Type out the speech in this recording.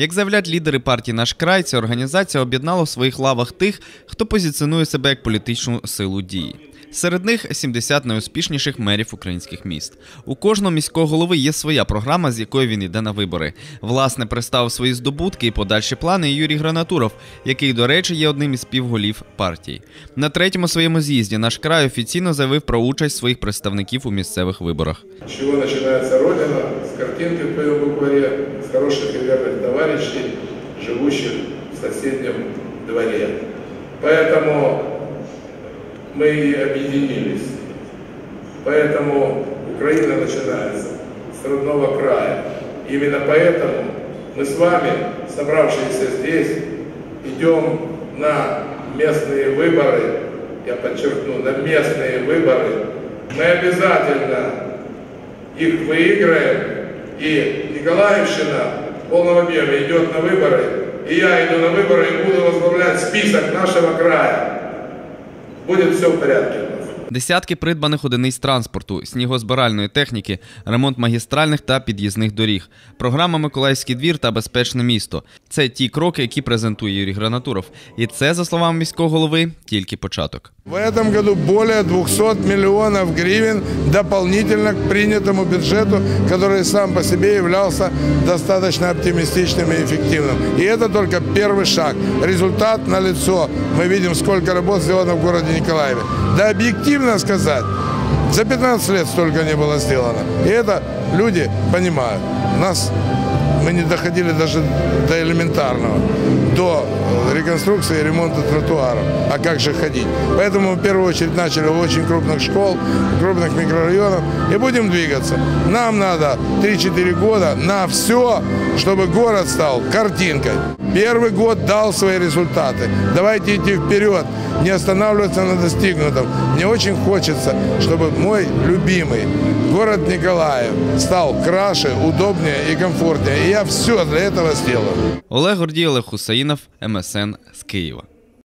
Як заявляють лідери партії Наш край, ця організація об'єднала в своїх лавах тих, хто позиціонує себе як політичну силу дії. Серед них 70 найуспішніших мерів українських міст. У кожного міського голови є своя програма, з якою він йде на вибори. Власне, представив свої здобутки і подальші плани Юрій Гранатуров, який, до речі, є одним із співголів партії. На третьому своєму з'їзді наш край офіційно заявив про участь своїх представників у місцевих виборах. С чего начинается Родина? С картинки в твоем букваре, с хороших и верных товарищей, живущих в соседнем дворе. Поэтому мы объединились. Поэтому Украина начинается с родного края. Именно поэтому мы с вами, собравшиеся здесь, идем на местные выборы, я подчеркну, на местные выборы. Мы обязательно их выиграем, и Николаевщина в полном объеме идет на выборы, и я иду на выборы и буду возглавлять список нашего края. Будет все в порядке. Десятки придбаних одиниць транспорту, снігозбиральної техніки, ремонт магістральних та під'їзних доріг, програма Миколаївський двір та безпечне місто. Це ті кроки, які презентує Юрій Гранатуров. І це, за словами міського голови, тільки початок. В этом году более 200 миллионов гривен дополнительно к принятому бюджету, который сам по себе являлся достаточно оптимистичным и эффективным. И это только первый шаг. Результат налицо. Мы видим, сколько работ сделано в городе Николаеве. Да объективно сказать, за 15 лет столько не было сделано. И это люди понимают. Нас мы не доходили даже до элементарного, до э, реконструкции и ремонта тротуаров. А как же ходить? Поэтому в первую очередь начали в очень крупных школ, крупных микрорайонов и будем двигаться. Нам надо 3-4 года на все, чтобы город стал картинкой. Первый год дал свои результаты. Давайте идти вперед, не останавливаться на достигнутом. Мне очень хочется, чтобы мой любимый город Николаев стал краше, удобнее и комфортнее. И я все для этого сделаю. Олег Гордій, Олег Хусаїнов, МСН з Києва.